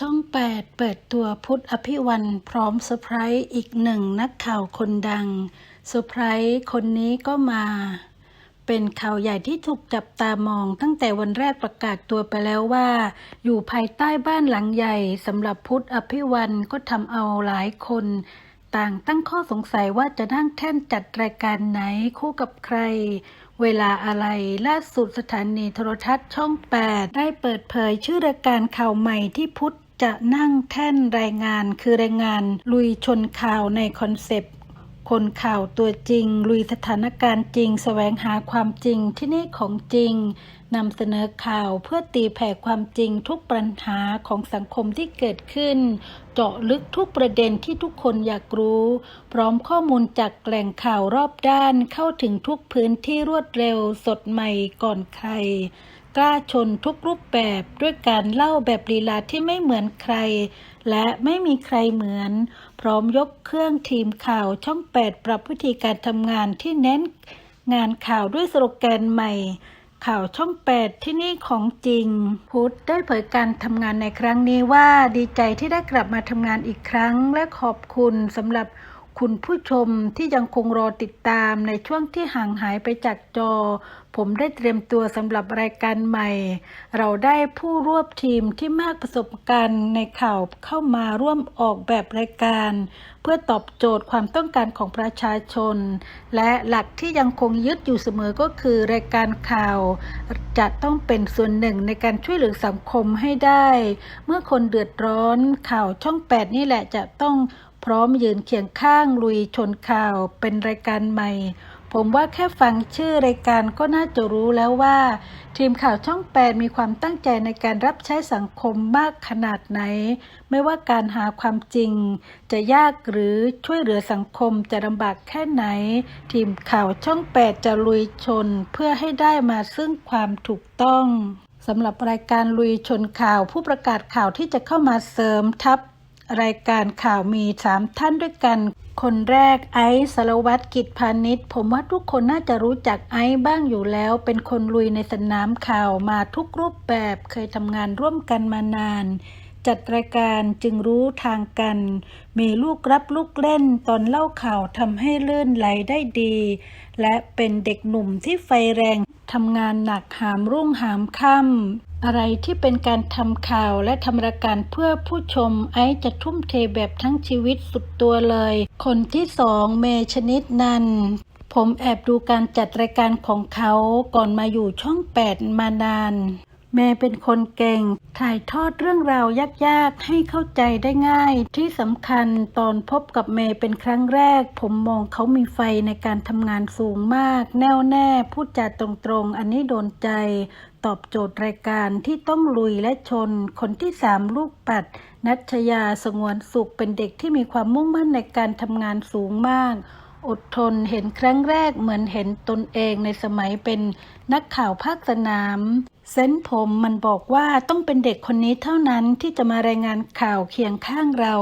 ช่อง 8 เปิดตัวพุทธอภิวันพร้อมเซอร์ไพรส์อีกหนึ่งนักข่าวคนดังเซอร์ไพรส์คนนี้ก็มา เป็นข่าวใหญ่ที่ถูกจับตามองตั้งแต่วันแรกประกาศตัวไปแล้วว่า อยู่ภายใต้บ้านหลังใหญ่สำหรับพุทธอภิวันก็ทำเอาหลายคน ต่างตั้งข้อสงสัยว่าจะนั่งแท่นจัดรายการไหนคู่กับใครเวลาอะไรล่าสุดสถานีโทรทัศน์ช่อง 8 ได้เปิดเผยชื่อรายการข่าวใหม่ที่พุทธ จะนั่งแท่นรายงานคือรายงานลุยชนข่าวในคอนเซปต์ คนข่าวตัวจริง ลุยสถานการณ์จริงแสวงหาความจริงที่นี่ของจริงนำเสนอข่าวเพื่อตีแผ่ความจริงทุกปัญหาของสังคมที่เกิดขึ้น เจาะลึกทุกประเด็นที่ทุกคนอยากรู้ พร้อมข้อมูลจากแหล่งข่าวรอบด้านเข้าถึงทุกพื้นที่รวดเร็วสดใหม่ก่อนใคร กล้าชนทุกรูปแบบด้วยการเล่าแบบลีลาที่ไม่เหมือนใคร และไม่มีใครเหมือน พร้อมยกเครื่องทีมข่าวช่อง 8 ปรับวิธีการทำงานที่เน้นงานข่าวด้วยสโลแกนใหม่ ข่าวช่อง 8 ที่นี่ของจริง พุทธได้เผยการทำงานในครั้งนี้ว่าดีใจที่ได้กลับมาทำงานอีกครั้ง และขอบคุณสำหรับ คุณผู้ชมที่ยังคงรอติดตามในช่วงที่ห่างหายไปจากจอ ผมได้เตรียมตัวสำหรับรายการใหม่ เราได้ผู้ร่วมทีมที่มากประสบการณ์ในข่าวเข้ามาร่วมออกแบบรายการ เพื่อตอบโจทย์ความต้องการของประชาชน และหลักที่ยังคงยึดอยู่เสมอก็คือรายการข่าว จะต้องเป็นส่วนหนึ่งในการช่วยเหลือสังคมให้ได้ เมื่อคนเดือดร้อนข่าวช่อง 8 นี่แหละจะต้อง พร้อมยืนเคียงข้างลุยชนข่าวเป็นรายการใหม่ ผมว่าแค่ฟังชื่อรายการก็น่าจะรู้แล้วว่า ทีมข่าวช่อง8มีความตั้งใจในการรับใช้สังคมมากขนาดไหน ไม่ว่าการหาความจริง จะยากหรือช่วยเหลือสังคมจะลำบากแค่ไหน ทีมข่าวช่อง8จะลุยชนเพื่อให้ได้มาซึ่งความถูกต้องสำหรับรายการลุยชนข่าวผู้ประกาศข่าวที่จะเข้ามาเสริมทัพ รายการข่าวมีสามท่านด้วยกัน คนแรกไอซ์สารวัตรกิจพาณิชย์ ผมว่าทุกคนน่าจะรู้จักไอซ์บ้างอยู่แล้ว เป็นคนลุยในสนามข่าวมาทุกรูปแบบ เคยทำงานร่วมกันมานาน จัดรายการจึงรู้ทางกัน มีลูกรับลูกเล่นตอนเล่าข่าวทำให้เลื่อนไหลได้ดี และเป็นเด็กหนุ่มที่ไฟแรงทำงานหนักหามรุ่งหามค่ำ อะไรที่เป็นการทำข่าวและทำรายการเพื่อผู้ชมไอซ์จะทุ่มเทแบบทั้งชีวิตสุดตัวเลย คนที่สองเมย์ชนิดนันผมแอบดูการจัดรายการของเขาก่อนมาอยู่ช่อง 8 มานานเมย์เป็นคนเก่ง ถ่ายทอดเรื่องราวยากๆ ให้เข้าใจได้ง่าย ที่สำคัญตอนพบกับเมย์เป็นครั้งแรก ผมมองเขามีไฟในการทำงานสูงมาก แน่วแน่พูดจาตรงๆ อันนี้โดนใจ ตอบโจทย์รายการที่ต้องลุยและชน คนที่สามลูกปัด นัชยาสงวนสุขเป็นเด็กที่มีความมุ่งมั่นในการทำงานสูงมาก อดทนเห็นครั้งแรกเหมือนเห็นตนเองในสมัยเป็นนักข่าวภาคสนามเซนส์ผมมันบอกว่าต้องเป็นเด็กคนนี้เท่านั้นที่จะมารายงานข่าวเคียงข้างเรา